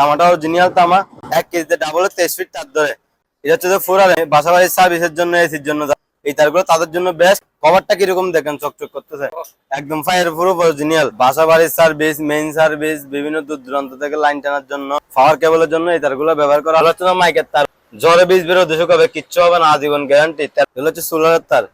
তামাটা original তামা, এক কেজিতে ডাবল তেইশ ফিট তার ধরে। এটা হচ্ছে ফোর আর বাসা বাড়ির সার্ভিসের জন্য এসির জন্য এই তারগুলো তাদের জন্য বেস্ট কভারটা কীরকম দেখেন? চকচক করতেছে। একদম ফায়ার প্রুফ অরিজিনাল বাসা বাড়ির সার্ভিস মেইন সার্ভিস বিভিন্ন দূর দূরান্ত থেকে লাইন টানার জন্য পাওয়ার কেবলের জন্য এই তারগুলো ব্যবহার করা হচ্ছে মাইকের তার। জ্বরে বীজ বেরো দেশক হবে, কিচ্ছু হবে না, আজীবন গ্যারান্টি এগুলো হচ্ছে সোলারের তার।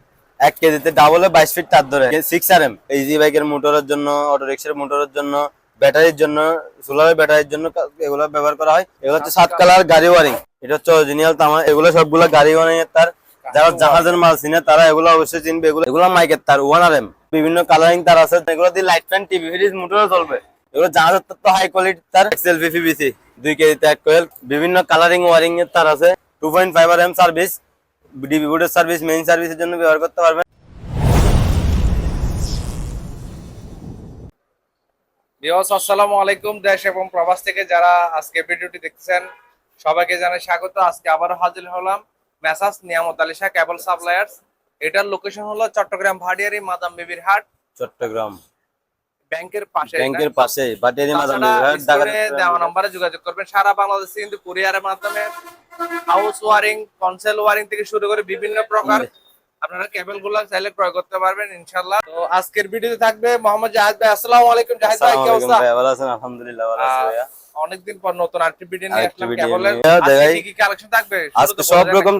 এক কেজিতে ডাবলে বাইশ ফিট তার ধরে। সিক্স আর এম ইজি বাইকের মোটরের জন্য অটো রিক্সার মোটরের জন্য ব্যাটারির জন্য সোলার ব্যাটারির জন্য এগুলো ব্যবহার করা হয়। এগুলো হচ্ছে সাত কালার গাড়ি ওয়ারিং। এটা হচ্ছে অরিজিনাল তামা এগুলো সবগুলো গাড়ি ওয়ারিং এর তার। যারা জাহাজের মাল চিনে, তারা এগুলো অবশ্যই চিনবে। এগুলো এগুলো মাইকের তার, ওয়ান আর এম। বিভিন্ন কালারিং তার আছে। এগুলো দিয়ে লাইট ফ্যান টিভি ফ্রিজ মোটরও চলবে। এগুলো জাহাজের তার তো হাই কোয়ালিটি তার। এক্সেল পিভিসি দুই কেজিতে এক কোয়েল বিভিন্ন কালারিং ওয়ারিং এর তার আছে। Two point five R M service DB বোর্ডের সার্ভিস মেইন সার্ভিসের জন্য ব্যবহার করতে পারবেন। বিয়স আসসালামু আলাইকুম দেশ এবং প্রবাস থেকে যারা আজকে ভিডিওটি দেখতেছেন সবাইকে জানাই স্বাগত। আজকে আবারও হাজির হলাম messrs Niamat Ali Shah cable suppliers এটার লোকেশন হলো চট্টগ্রাম ভাডিয়ারি মাদাম বেবির হাট। চট্টগ্রাম। ব্যাংকের পাশে ব্যাংকের পাশে মাদাম দেওয়া নম্বরে যোগাযোগ করবেন। সারা বাংলাদেশে কিন্তু কুরিয়ারের মাধ্যমে হাউস ওয়ারিং কনসেল ওয়ারিং থেকে শুরু করে বিভিন্ন প্রকার আপনারা কেবলগুলো চাইলে ক্রয় করতে পারবেন ইনশাল্লাহ তো আজকের ভিডিওতে থাকবে মোহাম্মদ জাহিদ ভাই। আসসালামু আলাইকুম জাহিদ ভাই কি অবস্থা? ভালো আছেন? আলহামদুলিল্লাহ ভালো আছি ভাইয়া। অনেকদিন পর নতুন আরেকটি ভিডিও নিয়ে আসলাম কেবলের। আজকে কি কি কালেকশন থাকবে? আজকে সব রকম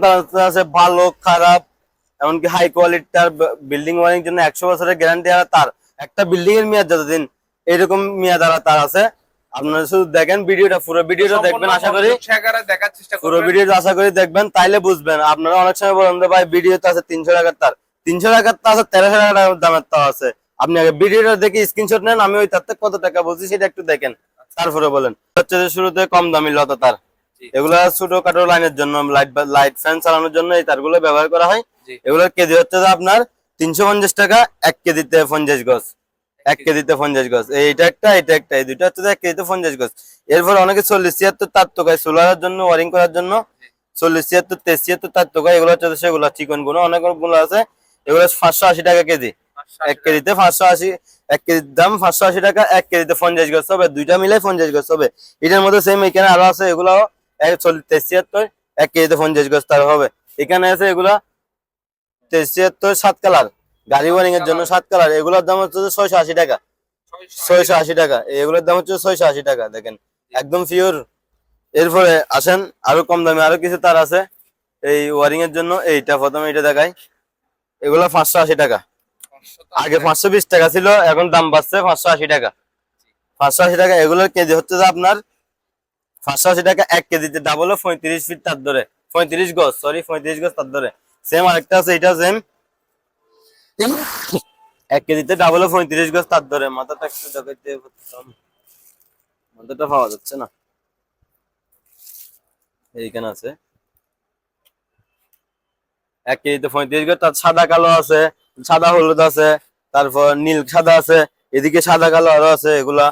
আছে ভালো খারাপ এমনকি হাই কোয়ালিটির বিল্ডিং ওয়ারিং জন্য একশো বছরের গ্যারান্টি আর তার। একটা বিল্ডিং এর মেয়াদ যতদিন এরকম মেয়াদ আর তার আছে। আপনারা শুধু দেখেন ভিডিওটা পুরো ভিডিওটা দেখবেন আশা করি। দেখার চেষ্টা পুরো ভিডিওটা আশা করি দেখবেন তাইলে বুঝবেন। আপনারা অনেক সময় বলেন ভাই ভিডিওতে আছে তিনশো টাকার তার। তিনশো টাকার তার আছে তেরোশো দামের তার আছে। আপনি আগে ভিডিওটা দেখে স্ক্রিনশট নেন আমি ওই তার থেকে কত টাকা বলছি সেটা একটু দেখেন। তারপরে বলেন। হচ্ছে যে শুরুতে কম দামি লতা তার। এগুলো ছোটখাটো লাইনের জন্য লাইট লাইট ফ্যান চালানোর জন্য এই তারগুলো ব্যবহার করা হয়। এগুলোর কেজি হচ্ছে যে আপনার তিনশো পঞ্চাশ টাকা এক কেজিতে পঞ্চাশ গজ। এক কেজিতে পঞ্চাশ গজ। এইটা একটা এটা একটা এই দুইটা হচ্ছে এক কেজিতে পঞ্চাশ গজ। এরপর অনেকে চল্লিশ ছিয়াত্তর তার তোকায় সোলারের জন্য ওয়ারিং করার জন্য চল্লিশ ছিয়াত্তর তেইশ ছিয়াত্তর তার তোকায় এগুলো হচ্ছে সেগুলো চিকনগুলো অনেকগুলো আছে এগুলো পাঁচশো আশি টাকা কেজি। এক কেজিতে পাঁচশো আশি এক কেজির দাম পাঁচশো আশি টাকা এক কেজিতে পঞ্চাশ গজ হবে দুইটা মিলে পঞ্চাশ গজ হবে। এটার মধ্যে সেম এখানে আরও আছে এগুলো চল্লিশ তেইশ ছিয়াত্তর এক কেজিতে পঞ্চাশ গজ তার হবে। এখানে আছে এগুলা তেইশ ছিয়াত্তর সাত কালার গাড়ি ওয়ারিং এর জন্য সাত কালার। এগুলোর দাম হচ্ছে ছয়শো আশি টাকা। ছয়শো আশি টাকা। এগুলোর দাম হচ্ছে ছয়শো আশি টাকা দেখেন। একদম পিওর এরপরে আসেন আরও কম দামে। আরও কিছু তার আছে এই ওয়ারিং এর জন্য। এইটা প্রথমে এটা দেখাই। এগুলো পাঁচশো আশি টাকা। আগে পাঁচশো বিশ টাকা ছিল এখন দাম বাড়ছে পাঁচশো আশি টাকা। পাঁচশো আশি টাকা এগুলোর কেজি হচ্ছে যে আপনার পাঁচশো আশি টাকা এক কেজিতে ডাবল পঁয়ত্রিশ ফিট তার ধরে। পঁয়ত্রিশ গজ সরি পঁয়ত্রিশ গজ তার ধরে। সেম আরেকটা আছে এটা সেম এক কেজিতে ডাবল পঁয়ত্রিশ গজ তার ধরে মাথাটা একটু। মাথাটা পাওয়া যাচ্ছে না। এইখানে আছে। এক কেজিতে পঁয়ত্রিশ গজ, তার সাদা কালো আছে, সাদা হলুদ আছে, তারপর নীল সাদা আছে, এদিকে সাদা কালো আরও আছে, এগুলা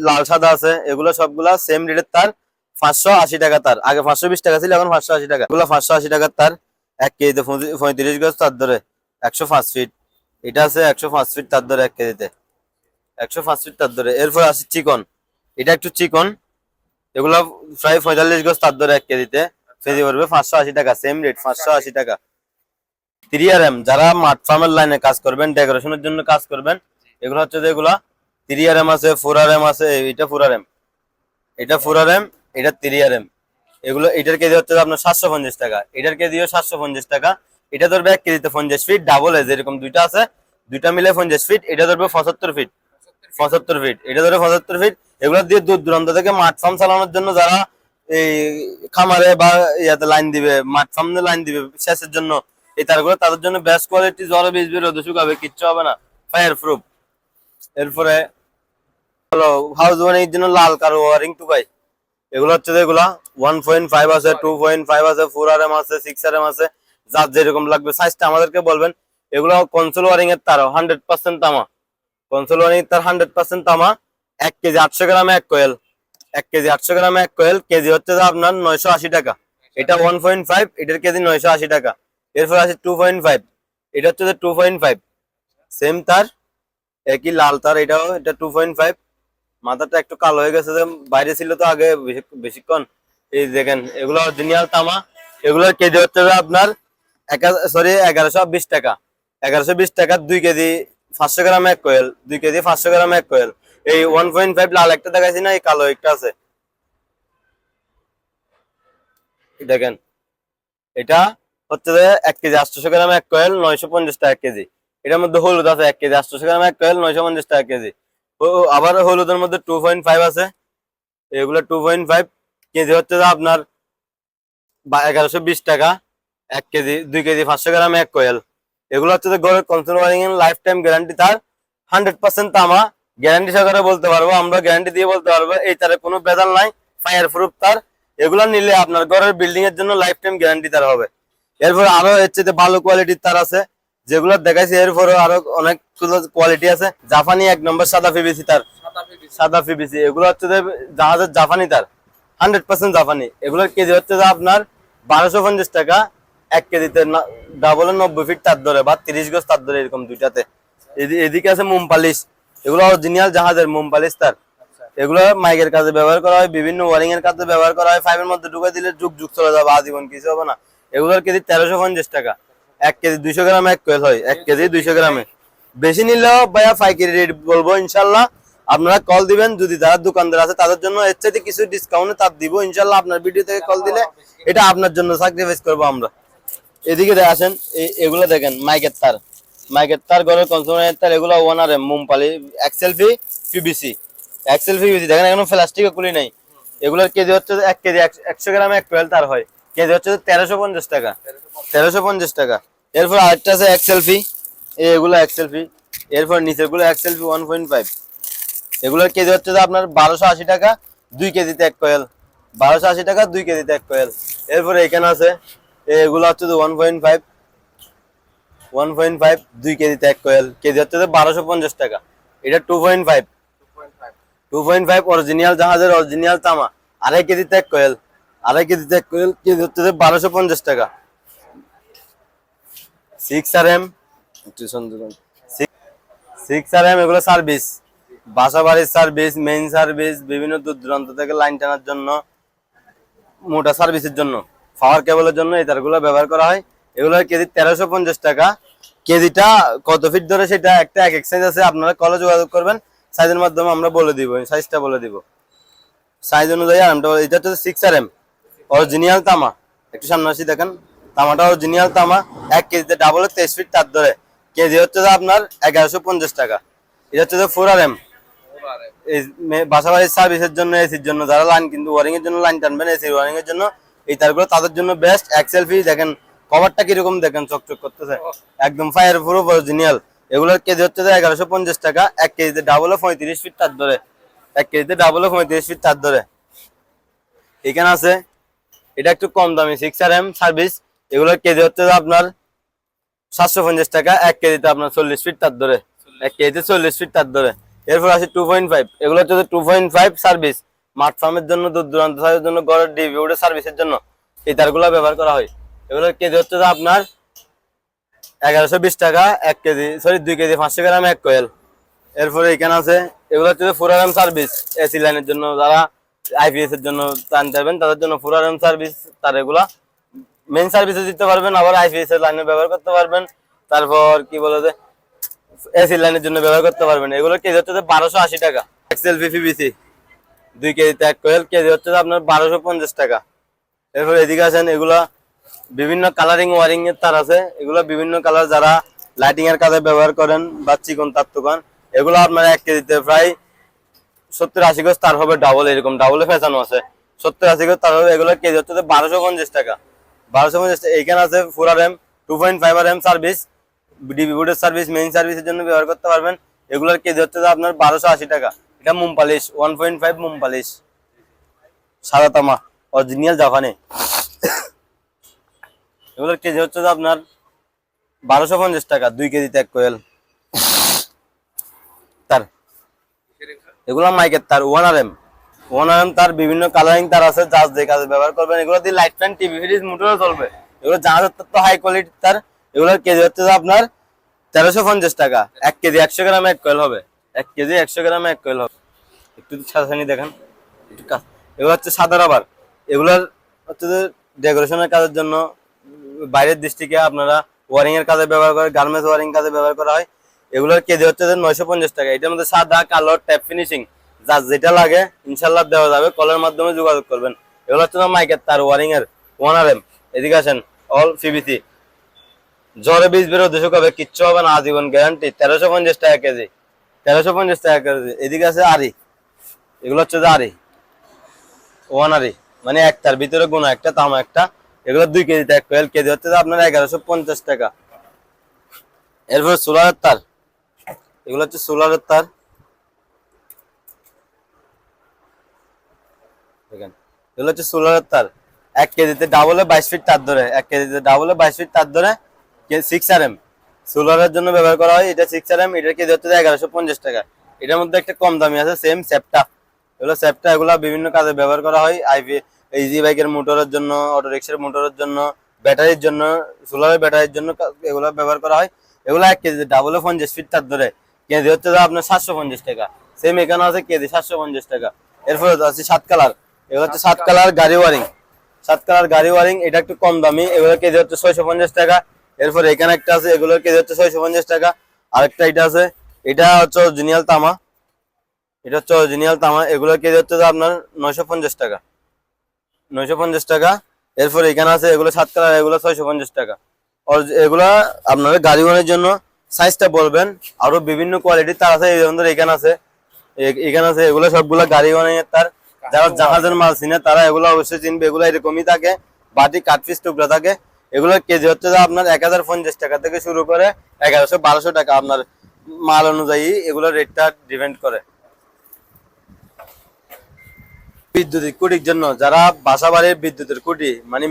লাল সাদা আছে, এগুলো সবগুলা সেম রেটের তার পাঁচশো আশি টাকা তার। আগে পাঁচশো বিশ টাকা ছিল, এখন পাঁচশো আশি টাকা। এগুলো পাঁচশো আশি টাকার তার। এক কেজিতে পঁয়ত্রিশ- পঁয়ত্রিশ গজ তার ধরে একশো পাঁচ ফিট এটা আছে একশো পাঁচ ফিট তার ধরে এক কেজিতে। একশো পাঁচ ফিট তার ধরে এরপর আছে চিকন। এটা একটু চিকন। এগুলো প্রায় পঁয়তাল্লিশ গজ তার ধরে এক কেজিতে। কেজি পড়বে পাঁচশো আশি টাকা সেম রেট পাঁচশো আশি টাকা। থ্রি আর এম যারা মাঠ ফার্মের লাইনে কাজ করবেন ডেকোরেশনের জন্য কাজ করবেন, এগুলো হচ্ছে যে এগুলা থ্রি আর এম আছে ফোর আর এম আছে, এটা ফোর আর এম এটা ফোর আর এম এটা থ্রি আর এম এগুলো, এটার কেজি হচ্ছে আপনার সাতশো পঞ্চাশ টাকা। এটার কেজিও সাতশো পঞ্চাশ টাকা। এটা ধরবে এক কেজিতে পঞ্চাশ ফিট ডাবল এজ এরকম দুইটা আছে, দুইটা মিলে পঞ্চাশ ফিট এটা ধরবে পঁচাত্তর ফিট পঁচাত্তর ফিট এটা ধরে পঁচাত্তর ফিট এগুলো দিয়ে দূর দূরান্ত থেকে মাঠ ফার্ম চালানোর জন্য যারা এই খামারে বা ইয়াতে লাইন দিবে, মাঠ ফার্মে লাইন দিবে শেষের জন্য, এই তারগুলো তাদের জন্য বেস্ট কোয়ালিটি জ্বরে বীজ বের রোদে শুকাবে, কিচ্ছু হবে না ফায়ার প্রুফ এরপরে হলো হাউস ওয়ারিং জন্য লাল কারও ওয়ারিং টুকাই, এগুলো হচ্ছে যে এগুলা ওয়ান পয়েন্ট ফাইভ আছে টু পয়েন্ট ফাইভ আছে ফোর আর এম আছে সিক্স আর এম আছে যার যেরকম লাগবে সাইজটা আমাদেরকে বলবেন। এগুলো কনসোল ওয়ারিং এর তার হান্ড্রেড পার্সেন্ট তামা। কনসোল ওয়ারিং তার হান্ড্রেড পার্সেন্ট তামা। এক কেজি আটশো গ্রামে এক কোয়েল এক কেজি আটশো গ্রামে এক কোয়েল কেজি হচ্ছে আপনার নয়শো আশি টাকা। এটা ওয়ান পয়েন্ট ফাইভ এটার কেজি নয়শো আশি টাকা। এরপর আছে টু পয়েন্ট ফাইভ এটা হচ্ছে টু পয়েন্ট ফাইভ সেম তার, একই লাল তার, এটাও এটা টু পয়েন্ট ফাইভ মাথাটা একটু কালো হয়ে গেছে যে বাইরে ছিল তো আগে বেশিক্ষণ। এই দেখেন, এগুলো অরিজিনাল তামা। এগুলোর কেজি হচ্ছে আপনার সরি এগারোশো বিশ টাকা। এগারোশো বিশ টাকা দুই কেজি পাঁচশো গ্রাম এক কোয়েল, দুই কেজি পাঁচশো গ্রাম এক কোয়েল। এই ওয়ান পয়েন্ট ফাইভ লাল একটা দেখাইছি না, এই কালো একটা আছে। দেখেন, এটা হচ্ছে যে এক কেজি আটশোশো গ্রাম এক কোয়েল, নয়শো পঞ্চাশ টাকা কেজি। এটার মধ্যে হলুদ আছে, এক কেজি আটশোশো গ্রাম এক কোয়েল, নয়শো পঞ্চাশ টাকা কেজি। আবার হলুদের মধ্যে টু পয়েন্ট ফাইভ আছে। এগুলো টু পয়েন্ট ফাইভ কেজি হচ্ছে যে আপনার এগারোশো বিশ টাকা। এক কেজি দুই কেজি পাঁচশো গ্রাম এক কোয়েল। এগুলো হচ্ছে গড়ের এর লাইফ টাইম গ্যারান্টি তার হান্ড্রেড পার্সেন্ট তামা। গ্যারান্টি সহকারে বলতে পারব আমরা গ্যারান্টি দিয়ে বলতে পারব এই তারে কোনো বেদাল নাই ফায়ার প্রুফ তার। এগুলো নিলে আপনার ঘরের বিল্ডিং এর জন্য লাইফ টাইম গ্যারান্টি তার হবে। এরপর আরও হচ্ছে যে ভালো কোয়ালিটির তার আছে যেগুলো দেখাইছি এরপরে আরও অনেক কোয়ালিটি আছে। জাপানি এক নম্বর সাদা পিবিসি তার। সাদা পিবিসি পিবিসি এগুলো হচ্ছে যে জাহাজের জাপানি তার। হান্ড্রেড পার্সেন্ট জাপানি। এগুলোর কেজি হচ্ছে যে আপনার বারোশো পঞ্চাশ টাকা। এক কেজিতে ডাবলের নব্বই ফিট তার ধরে বা তিরিশ গজ তার ধরে এরকম দুইটাতে। এদিকে আছে মোম পালিশ। এগুলো অরিজিনাল জাহাজের মোম পালিশ তার। এগুলো মাইকের কাজে ব্যবহার করা হয়, বিভিন্ন ওয়ারিং এর কাজে ব্যবহার করা হয় ফাইভের মধ্যে ঢুকে দিলে যুগ যুগ চলে যাবে, আজীবন কিছু হবে না। এগুলোর কেজি তেরোশো পঞ্চাশ টাকা। এক কেজি দুইশো গ্রাম এক কোয়েল হয়, এক কেজি দুইশো গ্রামে। বেশি নিলেও ভাইয়া পাইকারি রেট বলব ইনশাল্লাহ। আপনারা কল দিবেন, যদি যারা দোকানদার আছে তাদের জন্য এর চাইতে কিছু ডিসকাউন্ট তার দিব। ইনশাল্লাহ আপনার ভিডিও থেকে কল দিলে এটা আপনার জন্য স্যাক্রিফাইস করব আমরা। এদিকে আসেন এগুলো দেখেন, মাইকের তার। মাইকের তার, ঘরের কনসুমারের তার, এগুলো মুমপালি এক্সেল ফি পিবিসি এক্সেল ফি পিবিসি দেখেন, এখনও প্লাস্টিকে কুলি নেই। এগুলোর কেজি হচ্ছে এক কেজি একশো- গ্রামে এক টুয়েল তার হয়। কেজি হচ্ছে তেরোশো পঞ্চাশ টাকা। তেরোশো পঞ্চাশ টাকা। এরপর আরেকটা আছে এক্সেল ফি এগুলো এক্সেল ফি এরপর নিচেরগুলো এক্সেল ফি ওয়ান পয়েন্ট ফাইভ এগুলোর কেজি হচ্ছে আপনার বারোশো আশি টাকা, দুই কেজিতে এক কয়েল বারোশো আশি টাকা, দুই কেজিতে এক কয়েল এরপর এখানে আছে এগুলো হচ্ছে one point five one point five দুই কেজিতে এক কয়েল। কেজি হচ্ছে বারোশো পঞ্চাশ টাকা। এটা two point five two point five original জাহাজের অরিজিনাল তামা। আড়াই কেজিতে এক কয়েল। আড়াই কেজিতে এক কয়েল, কেজি হচ্ছে বারোশো পঞ্চাশ টাকা। Six R M six R M এগুলো সার্ভিস বাসা বাড়ির সার্ভিস মেইন সার্ভিস বিভিন্ন দূর দূরান্ত থেকে লাইন টানার জন্য, মোটা সার্ভিসের জন্য। পাওয়ার কেবলের জন্য এই তারগুলো ব্যবহার করা হয়। এগুলো কেজি তেরোশো পঞ্চাশ টাকা। কেজিটা কত ফিট ধরে সেটা একটা এক এক সাইজ আছে, আপনারা কলে যোগাযোগ করবেন। সাইজের মাধ্যমে আমরা বলে দিব সাইজটা বলে দিব। সাইজ অনুযায়ী আরামটা এটা হচ্ছে সিক্স আর এম অরিজিনাল তামা। একটু সামনে আসি দেখেন, তামাটা অরিজিনাল তামা, এক কেজিতে ডাবল তেইশ ফিট তার ধরে। কেজি হচ্ছে আপনার এগারোশো পঞ্চাশ টাকা। এটা হচ্ছে ফোর আর এম এই মে- বাসা বাড়ির সার্ভিসের জন্য এসির জন্য, যারা লাইন কিন্তু ওয়ারিং এর জন্য লাইন টানবেন এসি ওয়ারিং এর জন্য এই তারগুলো তাদের জন্য বেস্ট এক্সেল ফি দেখেন কভারটা কীরকম দেখেন চকচক করতেছে। একদম ফায়ার প্রুফ অরিজিনাল এগুলোর কেজি হচ্ছে যে এগারোশো পঞ্চাশ টাকা এক কেজিতে ডাবল পঁয়ত্রিশ ফিট তার ধরে। এক কেজিতে ডাবল পঁয়ত্রিশ ফিট তার ধরে। এখানে আছে এটা একটু কম দামি সিক্স আর এম সার্ভিস এগুলোর কেজি হচ্ছে যে আপনার সাতশো পঞ্চাশ টাকা এক কেজিতে আপনার চল্লিশ ফিট তার ধরে। এক কেজিতে চল্লিশ ফিট তার ধরে। এরপর আছে টু পয়েন্ট ফাইভ এগুলো হচ্ছে টু পয়েন্ট ফাইভ সার্ভিস মাঠ ফার্মের জন্য, দূর দূরান্ত জন্য গড়ের ডিবি ডিভিউডের সার্ভিসের জন্য এই তারগুলো ব্যবহার করা হয়। এগুলো কেজি হচ্ছে আপনার এগারোশো বিশ টাকা, এক কেজি সরি দুই কেজি, পাঁচশো গ্রাম এক কোয়েল। এরপরে এখানে আছে, এগুলো হচ্ছে ফোর আর সার্ভিস এসি লাইনের জন্য যারা আইপিএস এর জন্য টানতে পারবেন তাদের জন্য ফোর আর সার্ভিস তার এগুলা মেন সার্ভিসে দিতে পারবেন, আবার আইপিএস এর লাইনে ব্যবহার করতে পারবেন। তারপর কি বলে যে এসি লাইনের জন্য ব্যবহার করতে পারবেন। এগুলো কেজি হচ্ছে বারোশো আশি টাকা। এক্সেল পিভিসি দুই কেজিতে এক কোয়েল কেজি হচ্ছে আপনার বারোশো পঞ্চাশ টাকা। এরপর এদিকে আছেন, এগুলা বিভিন্ন কালারিং ওয়ারিং এর তার আছে। এগুলো বিভিন্ন কালার যারা লাইটিং এর কাজে ব্যবহার করেন বা চিকন তার দোকান, এগুলো আপনার এক কেজিতে প্রায় সত্তর আশি গজ তার হবে ডাবল এরকম ডাবলে ফেসানো আছে। সত্তর আশি গজ তার হবে, এগুলো কেজি হচ্ছে বারোশো পঞ্চাশ টাকা। বারোশো পঞ্চাশ টাকা এখানে আছে four R M two point five R M service DB বোর্ডের সার্ভিস মেইন সার্ভিসের জন্য ব্যবহার করতে পারবেন। এগুলোর কেজি হচ্ছে আপনার বারোশো আশি টাকা। এটা মুম পালিশ ওয়ান পয়েন্ট ফাইভ মুম পালিশ। সাদা তামা অরিজিনাল জাপানি। এগুলোর কেজি হচ্ছে যে আপনার বারোশো পঞ্চাশ টাকা, দুই কেজিতে এক কোয়েল। তার, এগুলো মাইকের, তার one R M one R M তার বিভিন্ন কালারিং তার আছে জাজ দিয়ে কাজে ব্যবহার করবেন। এগুলো দিয়ে লাইট ফ্যান টিভি ফ্রিজ মোটরও চলবে। এগুলো জাহাজের তো হাই কোয়ালিটির তার। এগুলোর কেজি হচ্ছে যে আপনার তেরোশো পঞ্চাশ টাকা। এক কেজি একশো গ্রামে এক কোয়েল হবে। এক কেজি একশো গ্রামে এক কোয়েল হবে। একটু সাজানি দেখেন, একটু কাজ এগুলো হচ্ছে সাদা রাবার। এগুলোর হচ্ছে যে ডেকোরেশনের কাজের জন্য বাইরের ডিস্ট্রিক্টে আপনারা ওয়ারিং এর কাজে ব্যবহার করে গার্মেন্টস ওয়ারিং কাজে ব্যবহার করা হয়। এগুলোর কেজি হচ্ছে যে নয়শো পঞ্চাশ টাকা। এটার মধ্যে সাদা, কালো ট্যাপ ফিনিশিং যা যেটা লাগে ইনশাল্লাহ দেওয়া যাবে। কলের মাধ্যমে যোগাযোগ করবেন। এগুলো হচ্ছে মাইকের তার ওয়ারিং এর। ওয়ান আর এম এদিকে আসেন অল সিবিসি জ্বরে বীজ বেরো দুশো কবে কিচ্ছু হবে না, আজীবন গ্যারান্টি তেরোশো পঞ্চাশ টাকা কেজি। তেরোশো পঞ্চাশ টাকা কেজি এদিকে আছে আরি এগুলো হচ্ছে যে আরি ওয়ান আরি মানে একটার ভিতরে গুণা, একটা তামা, একটা। এগুলো দুই কেজিতে এক কোয়েল। কেজি হচ্ছে আপনার এগারোশো পঞ্চাশ টাকা। এরপর সোলারের তার। এগুলো হচ্ছে সোলারের তার। এগুলো হচ্ছে সোলারের তার। এক কেজিতে ডাবলে বাইশ ফিট তার ধরে। এক কেজিতে ডাবলে বাইশ ফিট তার ধরে সিক্স আর এম সোলারের জন্য ব্যবহার করা হয়, এটা সিক্স আর এম এটার কেজি হচ্ছে এগারোশো পঞ্চাশ টাকা। এটার মধ্যে একটা কম দামি আছে সেম সেপটা এগুলো সেপটা এগুলো বিভিন্ন কাজে ব্যবহার করা হয় আইভি ইজি বাইকের মোটরের জন্য অটো রিক্সার মোটরের জন্য ব্যাটারির জন্য সোলারের ব্যাটারির জন্য এগুলো ব্যবহার করা হয়। এগুলো এক কেজি ডাবলে পঞ্চাশ ফিট তার ধরে। কেজি হচ্ছে আপনার সাতশো পঞ্চাশ টাকা। সেম এখানে আছে কেজি সাতশো পঞ্চাশ টাকা। এরপরে আছে সাত কালার এগুলো হচ্ছে সাত কালার গাড়ি ওয়ারিং সাত কালার গাড়ি ওয়ারিং এটা একটু কম দামি। এগুলো কেজি হচ্ছে ছয়শো পঞ্চাশ টাকা। এরপর এখানে একটা আছে এগুলোর কেজি হচ্ছে ছয়শো পঞ্চাশ টাকা। আরেকটা এটা আছে, এটা হচ্ছে অরিজিনাল তামা। এটা হচ্ছে অরিজিনাল তামা এগুলোর কেজি হচ্ছে আপনার নয়শো পঞ্চাশ টাকা। নয়শো পঞ্চাশ টাকা। এরপর এখানে আছে, এগুলো সাত কালার, এগুলো ছয়শো পঞ্চাশ টাকা। এগুলা আপনারা গাড়ি ওয়ানের জন্য সাইজটা বলবেন, আরও বিভিন্ন কোয়ালিটির তার আছে এখানে আছে। এখানে আছে, এগুলো সবগুলো গাড়ি ওয়ানের তার। যারা জাহাজের মাল চিনে, তারা এগুলো অবশ্যই চিনবে। এগুলো এরকমই থাকে, বাটি, কাঠপিস টুকরা থাকে। এগুলো কেজি হচ্ছে যে আপনার এক হাজার পঞ্চাশ টাকা থেকে শুরু করে এগারোশো বারোশো টাকা আপনার মাল অনুযায়ী এগুলো রেটটা ডিপেন্ড করে। বিদ্যুতের কুটির জন্য যারা বাসা বাড়ির বিদ্যুতের কুটি মানে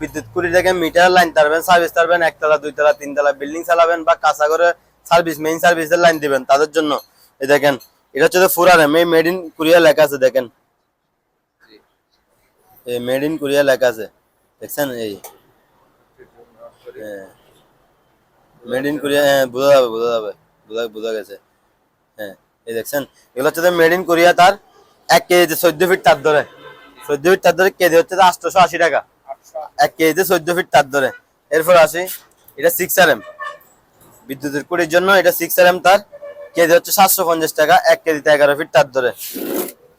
বিদ্যুৎ কুটি থেকে মিটার লাইন তারবেন সার্ভিস তারবেন একতলা দুইতলা তিনতলা বিল্ডিং চালাবেন বা কাঁচা করে সার্ভিস মেইন সার্ভিসের লাইন দিবেন তাদের জন্য। এই দেখেন এটা হচ্ছে ফুরারেম এই মেড ইন কোরিয়া লেখা আছে দেখেন। এই মেড ইন কোরিয়া লেখা আছে দেখছেন? এই মেড ইন কোরিয়া হ্যাঁ বোঝা যাবে বোঝা যাবে। বোঝা বোঝা গেছে। হ্যাঁ এই দেখছেন। এগুলো হচ্ছে মেড ইন কোরিয়া তার এক কেজিতে চোদ্দ ফিট তার ধরে। চোদ্দ ফিট তার ধরে কেজি হচ্ছে আটশোশো আশি টাকা। এক কেজিতে চোদ্দ ফিট তার ধরে। এরপর আসি এটা সিক্স আর এম বিদ্যুতের কুড়ির জন্য এটা সিক্স আর এম তার কেজি হচ্ছে সাতশো পঞ্চাশ টাকা এক কেজিতে এগারো ফিট তার ধরে।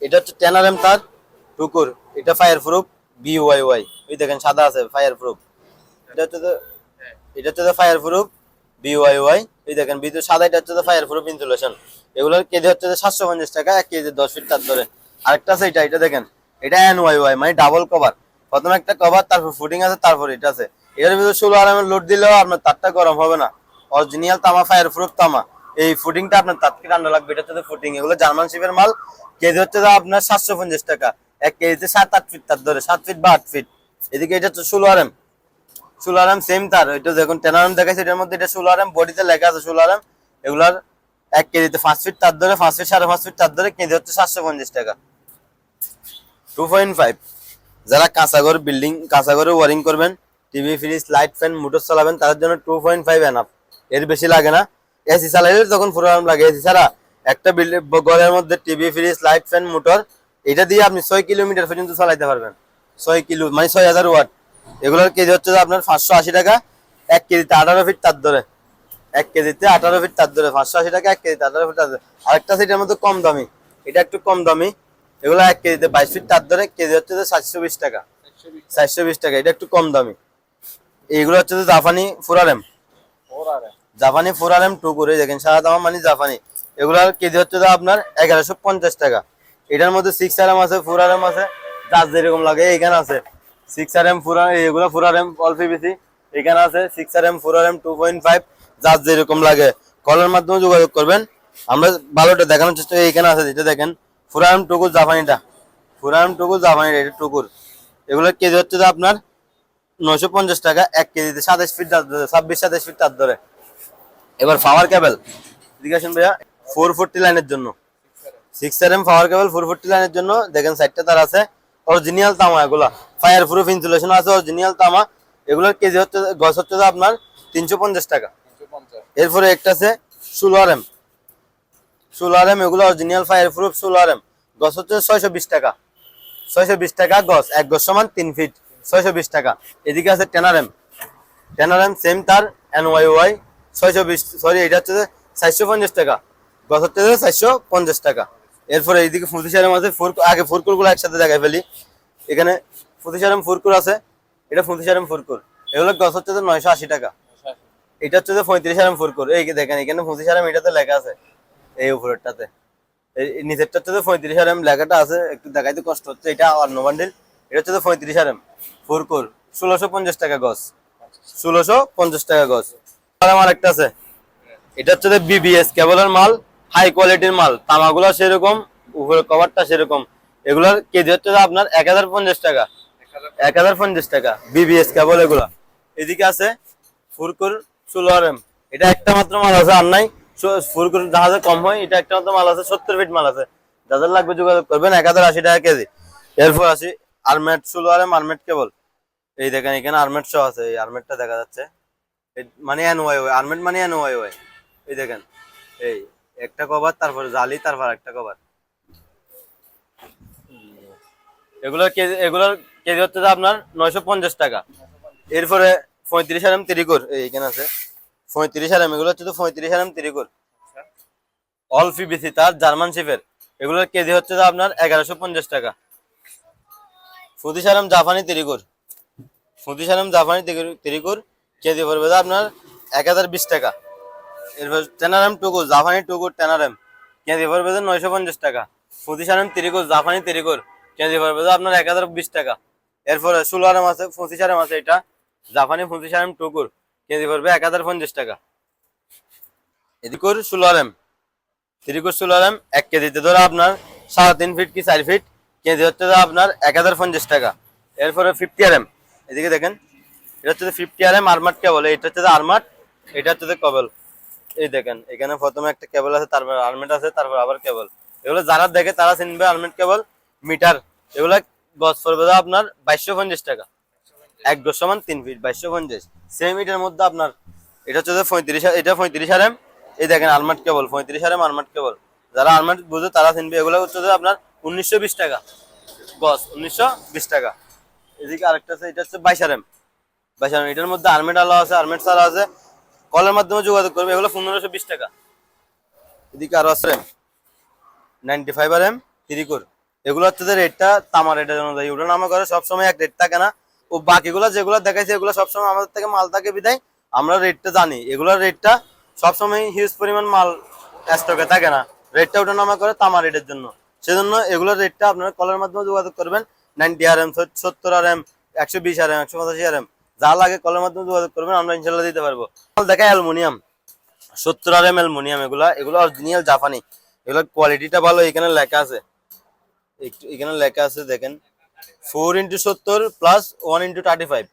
এটা হচ্ছে টেন আর এম তার টুকুর এটা fireproof B Y Y ওই দেখেন সাদা আছে ফায়ার প্রুফ এটা হচ্ছে এটা হচ্ছে ফায়ার প্রুফ বিওয়াই ওয়াই এই দেখেন বিদ্যুৎ সাদা এটা হচ্ছে ফায়ার প্রুফ ইনসুলেশন এগুলোর কেজি হচ্ছে সাতশো পঞ্চাশ টাকা, এক কেজি দশ ফিট তার ধরে। আরেকটা আছে এটা এটা দেখেন, এটা এন ওয়াই ওয়াই মানে ডাবল কভার প্রথমে একটা কভার তারপর ফুটিং আছে, তারপর এটা আছে। এটার ভিতরে ষোলো আরামের লোড দিলেও আপনার তারটা গরম হবে না। অরিজিনাল তামা ফায়ার প্রুফ তামা। এই ফুটিংটা আপনার তার থেকে ঠান্ডা লাগবে, এটা হচ্ছে ফুটিং এগুলো জার্মান শিপের মাল, কেজি হচ্ছে আপনার সাতশো পঞ্চাশ টাকা। এক কেজিতে সাত আট ফিট তার ধরে, সাত ফিট বা আট ফিট এদিকে এটা হচ্ছে ষোলো আরাম। ষোলো আরাম সেম তার। এটা যখন টেন আরাম দেখাচ্ছে এটার মধ্যে এটা ষোলো বডিতে লেখা আছে ষোলো এগুলার এক কেজিতে পাঁচ ফিট তার ধরে পাঁচ ফিট সাড়ে পাঁচ ফিট তার ধরে, কেজি হচ্ছে সাতশো পঞ্চাশ টাকা। টু পয়েন্ট ফাইভ যারা কাঁচাঘর বিল্ডিং কাঁচাঘরে ওয়ারিং করবেন TV fridge light fan motor চালাবেন, তাদের জন্য টু পয়েন্ট ফাইভ এনাফ এর বেশি লাগে না। এসি চালাইলে তখন পুরো আরাম লাগে এসি ছাড়া একটা বিল্ডিং ঘরের মধ্যে TV fridge light fan motor এটা দিয়ে আপনি ছয় কিলোমিটার পর্যন্ত চালাইতে পারবেন। ছয় কিলো মানে ছয় হাজার ওয়াট এগুলোর কেজি হচ্ছে যে আপনার পাঁচশো আশি টাকা এক কেজিতে আঠারো ফিট তার ধরে। এক কেজিতে আঠারো ফিট তার ধরে পাঁচশো আশি টাকা এক কেজিতে আঠারো ফিট তার ধরে। আরেকটা সেটার মধ্যে কম দামি এটা একটু কম দামি এগুলো এক কেজিতে বাইশ ফিট তার ধরে কেজি হচ্ছে যে সাতশো বিশ টাকা। সাতশো বিশ টাকা এটা একটু কম দামি। এইগুলো হচ্ছে জাপানি ফুরারেম জাপানি ফুরারেম টু করে দেখেন সারা দামা মানে জাপানি। এগুলার কেজি হচ্ছে যে আপনার এগারোশো পঞ্চাশ টাকা। এটার মধ্যে সিক্স আর এম আছে ফোর আর এম আছে যার যেরকম লাগে এইখানে আছে। সিক্স আর এম এগুলো আর এম আছে six R M R M two point five যার যেরকম লাগে। কলের যোগাযোগ করবেন। আমরা ভালোটা দেখানোর চেষ্টা এখানে আছে যেটা দেখেন আর এম জাপানিটা। আর এম টুকুর কেজি হচ্ছে যে আপনার নয়শো পঞ্চাশ টাকা, এক কেজিতে ফিট ছাব্বিশ, সাতাশ ফিট তার ধরে। এবার পাওয়ার ফোর লাইনের জন্য। Six R M power for লাইনের জন্য। দেখেন সাইডটা তার আছে। অরিজিনাল তামা এগুলা। ফায়ার প্রুফ ইনসুলেশন আছে অরিজিনাল তামা। এগুলোর কেজি হচ্ছে গছ হচ্ছে আপনার তিনশো পঞ্চাশ টাকা। এরপরে একটা আছে ষোলো এম ষোলো আর এম এগুলো অরিজিনাল ফায়ার প্রুফ ষোলো এম গছ হচ্ছে ছয়শো বিশ টাকা। ছয়শো বিশ টাকা গছ এক গছ সমান তিন ফিট ছয়শো বিশ টাকা। এদিকে আছে টেনারেম টেনারেম সেম তার এন ওয়াই ওয়াই ছয়শো বিশ সরি এটা হচ্ছে চারশো পঞ্চাশ টাকা। গছ হচ্ছে চারশো পঞ্চাশ টাকা। এরপরে এইদিকে ফুতিসারেম আছে ফুর আগে ফুরকুরগুলো একসাথে দেখাই ফেলি। এখানে ফুতিসারেম ফুরকুর আছে, এটা ফুতিসারেম ফুরকুর। এগুলো গছ হচ্ছে তো নয়শো আশি টাকা। এটা হচ্ছে যে পঁয়ত্রিশ আরাম ফুরকুর। এই দেখেন, এখানে পঁচিশ আরাম এটাতে লেখা আছে, এই উপরেরটাতে। এই নিচেরটা হচ্ছে যে পঁয়ত্রিশ আরাম লেখাটা আছে, একটু দেখাইতে কষ্ট হচ্ছে, এটা অন্য বান্ডিল এটা হচ্ছে যে পঁয়ত্রিশ আরাম ফুরকুর, ষোলোশো পঞ্চাশ টাকা গছ। ষোলোশো পঞ্চাশ টাকা গছ। আরাম আরেকটা আছে, এটা হচ্ছে যে বিবিএস কেবলের মাল। হাই কোয়ালিটির মাল। তামাগুলো সেরকম, উপরের কভারটা সেরকম। এগুলোর কেজি হচ্ছে আপনার এক হাজার পঞ্চাশ টাকা। এক হাজার পঞ্চাশ টাকা বিবিএস কেবল এগুলা। এদিকে আছে ফুরকুর সুলোয়ারেম এটা একটা মাত্র মাল আছে, আর নাই ফুরকুর জাহাজে কম হয়, এটা একটা মাত্র মাল আছে, সত্তর ফিট মাল আছে। যাদের লাগবে যোগাযোগ করবেন, এক হাজার আশি টাকা কেজি। এরপর আসি আরমেট সুলোয়ারেম আরমেট কেবল এই দেখেন, এখানে আরমেট সহ আছে, এই আরমেটটা দেখা যাচ্ছে। মানে এন ওয়াই ওয়াই আরমেট মানে এন ওয়াই ওয়াই এই দেখেন, এই একটা কভার, তারপর জালি, তারপর একটা কভার। এগুলোর কেজি এগুলোর কেজি হচ্ছে আপনার নয়শো পঞ্চাশ টাকা। এরপরে পঁয়ত্রিশ আরাম তিরিকুর, এই এখানে আছে। পঁয়ত্রিশ আরাম এগুলো হচ্ছে তো পঁয়ত্রিশ আরাম তিরিকুর। অল পিবিসি তার জার্মান শিপের। এগুলোর কেজি হচ্ছে যে আপনার এগারোশো পঞ্চাশ টাকা। ফুদিস আরাম জাপানি তিরিকুর। ফুদিস আরাম জাপানি তিরিকুর- তিরিকুর কেজি পড়বে আপনার এক হাজার বিশ টাকা। এরপর টেনারাম টুকুর জাপানি টুকুর টেনারাম। কেজি পড়বে যে নয়শো পঞ্চাশ টাকা। ফুদিস আরাম তিরিকুর, জাপানি তিরিকুর। কেজি পড়বে যে আপনার এক হাজার বিশ টাকা। এরপরে ষোলো আছে পঁচিশ আরাম আছে এটা। জাপানি পঁচিশ আরাম টুকুর, কেজি পড়বে এক হাজার পঞ্চাশ টাকা। এদিকুর ষোলো আরাম তিরিকুর ষোলো আরাম এক কেজিতে ধরো আপনার সাড়ে তিন ফিট কি চার ফিট, কেজি হচ্ছে আপনার এক হাজার পঞ্চাশ টাকা। এরপরে ফিফটি আরাম এদিকে দেখেন, এটা হচ্ছে ফিফটি আরাম আরমাট কেবল, এটা হচ্ছে আরমাট এটা হচ্ছে কবল। এই দেখেন, এখানে প্রথমে একটা কেবল আছে, তারপর আর্মেট আছে, তারপর আবার কেবল এগুলো যারা দেখে তারা চিনবে আর্মেট কেবল মিটার এগুলো গছ পড়বে আপনার বাইশশো পঞ্চাশ টাকা। এক গজ সমান তিন ফিট বাইশশো পঞ্চাশ। সেম এটার মধ্যে আপনার, এটা হচ্ছে পঁয়ত্রিশ, এটা পঁয়ত্রিশ আর এম এই দেখেন আলমাট কেবল পঁয়ত্রিশ আর এম আলমাট কেবল যারা আলমাট বুঝে তারা চিনবে, এগুলো হচ্ছে আপনার উনিশশো বিশ টাকা গজ উনিশশো বিশ টাকা। এদিকে আরেকটা আছে, এটা হচ্ছে বাইশ আর এম বাইশ আরএম এটার মধ্যে আর্মেট আলো আছে আর্মেট সারা আছে। কলের মাধ্যমে যোগাযোগ করবে, এগুলো পনেরোশো বিশ টাকা। এদিকে আরও আছে নাইনটি ফাইভ আর এম তিরিকুর। এগুলো হচ্ছে যে রেটটা তামা রেটের অনুযায়ী। ওটা নামা করে সবসময় এক রেট থাকে না। ও বাকিগুলো যেগুলো দেখাইছে, এগুলো সবসময় আমাদের থেকে মাল থাকে বিদায় আমরা রেটটা জানি। এগুলোর রেটটা সবসময় হিউজ পরিমাণ মাল স্টকে থাকে না। রেটটা ওটা নামা করে তামা রেটের জন্য। সেজন্য এগুলোর রেটটা আপনারা কলের মাধ্যমে যোগাযোগ করবেন। নাইনটি আর এম সত্তর আর এম একশো বিশ আর এম একশো পঁচাশি আর এম যা লাগে কলের মাধ্যমে যোগাযোগ করবেন, আমরা ইনশাল্লাহ দিতে পারব। দেখায় অ্যালুমিনিয়াম, সত্তর আর এম অ্যালুমিনিয়াম, এগুলা, এগুলো অরিজিনাল জাপানি। এগুলোর কোয়ালিটিটা ভালো, এখানে লেখা আছে। একটু, এখানে লেখা আছে, দেখেন। ফোর ইন্টু সত্তর plus one into thirty five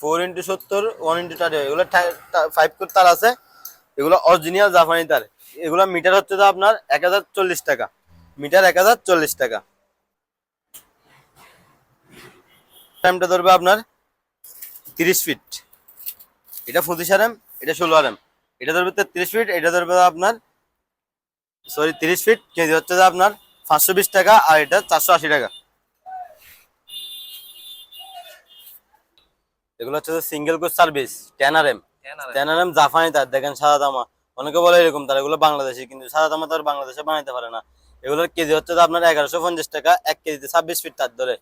four into সত্তর ওয়ান ইন্টু থার্টি ফাইভ এগুলো ফাইভ কোট তার আছে। এগুলো অরিজিনাল জাপানি তার। এগুলো মিটার হচ্ছে তো আপনার এক হাজার চল্লিশ টাকা। মিটার এক হাজার চল্লিশ টাকা। টাইমটা ধরবে আপনার তিরিশ ফিট এটা পঁচিশ আরাম এটা ষোলো আরাম এটা ধরবে তেত্রিশ ফিট এটা ধরবে আপনার সরি তিরিশ ফিট কেজি হচ্ছে আপনার পাঁচশো বিশ টাকা আর এটা চারশো আশি টাকা। এগুলো হচ্ছে সিঙ্গেল কোচ সার্ভিস টেনারেম টেনারেম জাপানি তার দেখেন সাদা দামা অনেকে বলে এরকম তার এগুলো বাংলাদেশি কিন্তু সাদা দামা তার বাংলাদেশে বানাইতে পারে না। এগুলোর কেজি হচ্ছে আপনার এগারোশো পঞ্চাশ টাকা এক কেজিতে ছাব্বিশ ফিট তার ধরে।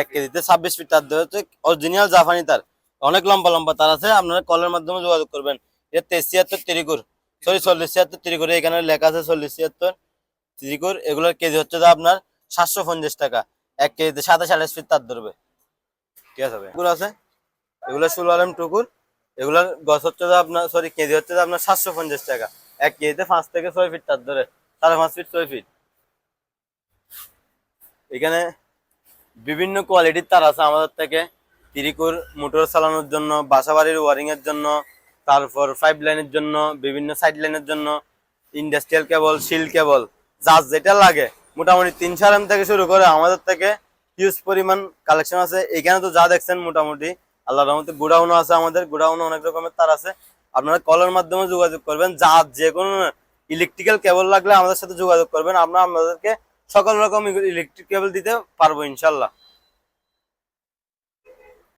এক কেজিতে ছাব্বিশ ফিট তার ধরে হচ্ছে অরিজিনাল জাপানি তার। অনেক লম্বা লম্বা তার আছে, আপনারা কলের মাধ্যমে যোগাযোগ করবেন। এটা তেইশ ছিয়াত্তর তিরিকুর সরি চল্লিশ ছিয়াত্তর তিরিকুর এখানে লেখা আছে চল্লিশ ছিয়াত্তর তিরিকুর এগুলোর কেজি হচ্ছে যে আপনার সাতশো পঞ্চাশ টাকা। এক কেজিতে সাতাশ আঠাশ ফিট তার ধরবে। ঠিক আছে? এগুলো আছে? এগুলো ষোলো আলম টুকুর। এগুলোর গছ হচ্ছে যে আপনার সরি কেজি হচ্ছে যে আপনার সাতশো পঞ্চাশ টাকা। এক কেজিতে পাঁচ থেকে ছয় ফিট তার ধরে। সাড়ে পাঁচ ফিট, ছয় ফিট। এখানে বিভিন্ন কোয়ালিটির তার আছে আমাদের থেকে। তিরিকুর মোটর চালানোর জন্য বাসা বাড়ির ওয়ারিং এর জন্য, তারপর পাইপ লাইনের জন্য, বিভিন্ন সাইড লাইনের জন্য ইন্ডাস্ট্রিয়াল কেবল শিল কেবল যার যেটা লাগে, মোটামুটি তিনশো এম থেকে শুরু করে আমাদের থেকে হিউজ পরিমাণ কালেকশন আছে। এখানে তো যা দেখছেন মোটামুটি আল্লাহ রহমতে গুডাউনও আছে আমাদের গুডাউনে অনেক রকমের তার আছে। আপনারা কলের মাধ্যমে যোগাযোগ করবেন, যা যে কোনো ইলেকট্রিক্যাল কেবল লাগলে আমাদের সাথে যোগাযোগ করবেন, আমরা আপনাদেরকে সকল রকম ইলেকট্রিক কেবল দিতে পারব ইনশাল্লাহ